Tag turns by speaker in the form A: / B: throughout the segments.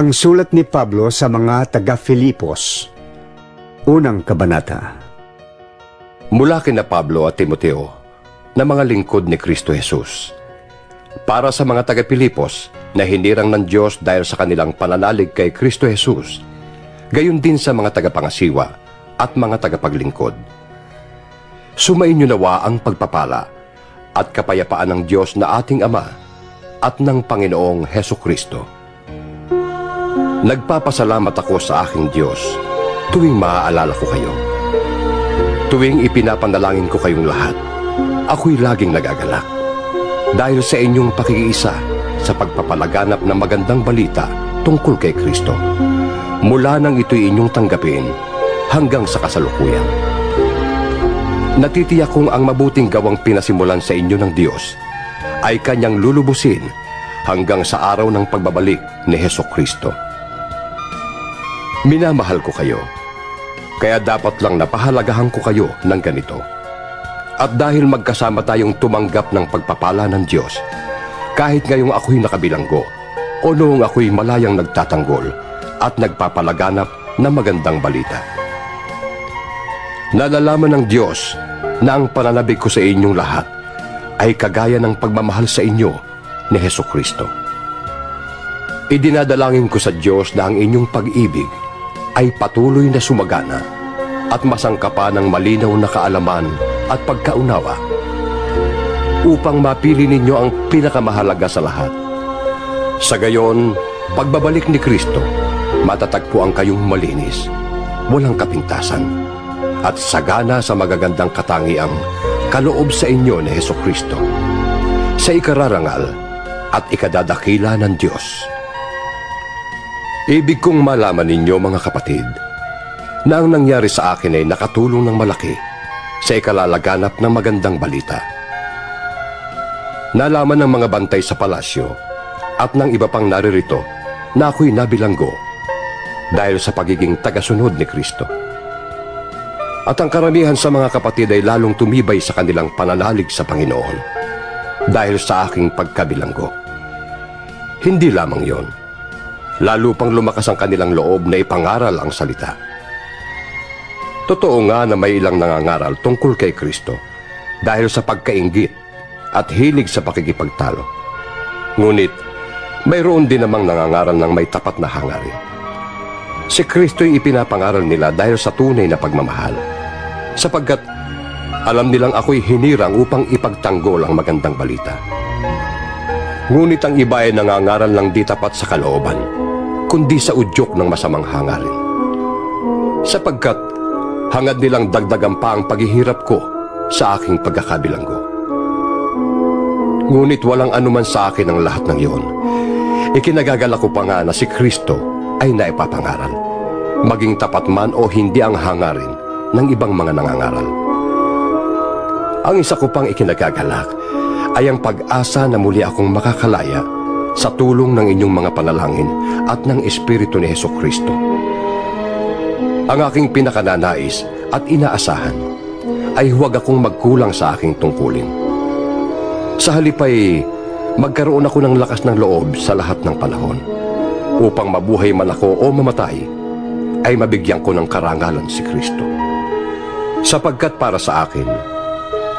A: Ang sulat ni Pablo sa mga taga-Filipos. Unang kabanata.
B: Mula kina Pablo at Timoteo na mga lingkod ni Kristo Jesus. Para sa mga taga-Pilipos na hinirang ng Diyos dahil sa kanilang pananalig kay Kristo Jesus, gayon din sa mga tagapangasiwa at mga tagapaglingkod. Sumainyo nawa ang pagpapala at kapayapaan ng Diyos na ating Ama at ng Panginoong Heso Kristo. Nagpapasalamat ako sa aking Diyos tuwing maaalala ko kayo. Tuwing ipinapanalangin ko kayong lahat, ako'y laging nagagalak. Dahil sa inyong pakikiisa sa pagpapalaganap ng magandang balita tungkol kay Kristo. Mula nang ito'y inyong tanggapin hanggang sa kasalukuyan. Natitiyak kong ang mabuting gawang pinasimulan sa inyo ng Diyos ay kanyang lulubusin hanggang sa araw ng pagbabalik ni Heso Kristo. Minamahal ko kayo, kaya dapat lang napahalagahan ko kayo ng ganito. At dahil magkasama tayong tumanggap ng pagpapala ng Diyos, kahit ngayong ako'y nakabilanggo, o noong ako'y malayang nagtatanggol at nagpapalaganap ng magandang balita. Nalalaman ng Diyos na ang pananabik ko sa inyong lahat ay kagaya ng pagmamahal sa inyo ni Heso Kristo. Idinadalangin ko sa Diyos na ang inyong pag-ibig ay patuloy na sumagana at masangkapan ng malinaw na kaalaman at pagkaunawa upang mapili ninyo ang pinakamahalaga sa lahat. Sa gayon, pagbabalik ni Kristo, matatagpuan kayong malinis, walang kapintasan, at sagana sa magagandang katangiang kaloob sa inyo ni Heso Kristo, sa ikararangal at ikadadakila ng Diyos. Ibig kong malaman ninyo mga kapatid, na ang nangyari sa akin ay nakatulong ng malaki sa ikalalaganap ng magandang balita. Nalaman ng mga bantay sa palasyo at ng iba pang naririto na ako'y nabilanggo dahil sa pagiging tagasunod ni Kristo. At ang karamihan sa mga kapatid ay lalong tumibay sa kanilang pananalig sa Panginoon dahil sa aking pagkabilanggo. Hindi lamang yon, lalo pang lumakas ang kanilang loob na ipangaral ang salita. Totoo nga na may ilang nangangaral tungkol kay Kristo dahil sa pagkaingit at hilig sa pakikipagtalo. Ngunit, mayroon din namang nangangaral ng may tapat na hangarin. Si Kristo'y ipinapangaral nila dahil sa tunay na pagmamahal. Sapagkat alam nilang ako'y hinirang upang ipagtanggol ang magandang balita. Ngunit ang iba ay nangangaral ng di tapat sa kalooban, kundi sa udyok ng masamang hangarin. Sapagkat hangad nilang dagdagan pa ang paghihirap ko sa aking pagkakabilanggo. Ngunit walang anuman sa akin ang lahat ng iyon. Ikinagagala ko pa nga na si Kristo ay naipapangaral. Maging tapat man o hindi ang hangarin ng ibang mga nangangaral. Ang isa ko pang ikinagagalak ay ang pag-asa na muli akong makakalaya sa tulong ng inyong mga panalangin at ng Espiritu ni Heso Kristo. Ang aking pinakananais at inaasahan ay huwag akong magkulang sa aking tungkulin. Sa halip ay magkaroon ako ng lakas ng loob sa lahat ng panahon upang mabuhay man ako o mamatay ay mabigyan ko ng karangalan si Kristo. Sapagkat para sa akin,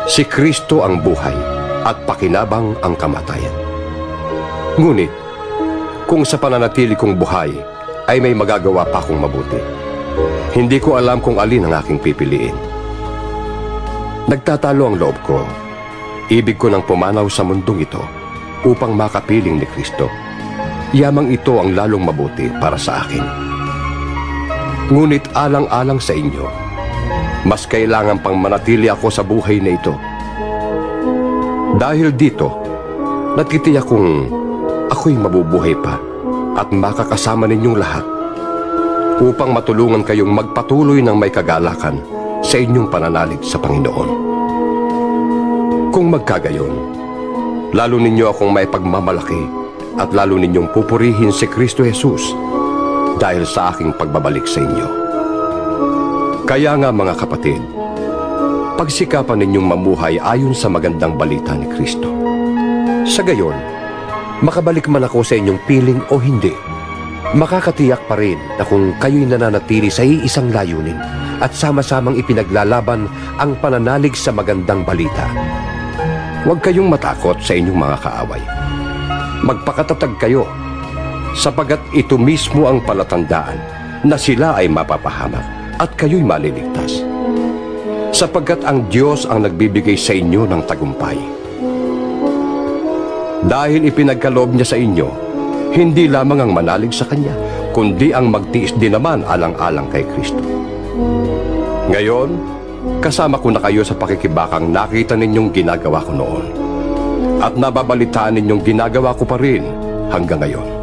B: si Kristo ang buhay at pakinabang ang kamatayan. Ngunit, kung sa pananatili kong buhay ay may magagawa pa akong mabuti, hindi ko alam kung alin ang aking pipiliin. Nagtatalo ang loob ko. Ibig ko nang pumanaw sa mundong ito upang makapiling ni Kristo. Yamang ito ang lalong mabuti para sa akin. Ngunit alang-alang sa inyo, mas kailangan pang manatili ako sa buhay na ito. Dahil dito, natitiyak kong ako'y mabubuhay pa at makakasama ninyong lahat upang matulungan kayong magpatuloy ng may kagalakan sa inyong pananalig sa Panginoon. Kung magkagayon, lalo ninyo akong may pagmamalaki at lalo ninyong pupurihin si Kristo Jesus dahil sa aking pagbabalik sa inyo. Kaya nga mga kapatid, pagsikapan ninyong mamuhay ayon sa magandang balita ni Kristo. Sa gayon, makabalik man ako sa inyong piling o hindi, makakatiyak pa rin na kung kayo'y nananatili sa iisang layunin at sama-samang ipinaglalaban ang pananalig sa magandang balita. Huwag kayong matakot sa inyong mga kaaway. Magpakatatag kayo sapagat ito mismo ang palatandaan na sila ay mapapahamak at kayo'y maliligtas. Sapagkat ang Diyos ang nagbibigay sa inyo ng tagumpay. Dahil ipinagkaloob niya sa inyo, hindi lamang ang manalig sa Kanya, kundi ang magtiis din naman alang-alang kay Kristo. Ngayon, kasama ko na kayo sa pakikibakang nakita ninyong ginagawa ko noon. At nababalitaan ninyong ginagawa ko pa rin hanggang ngayon.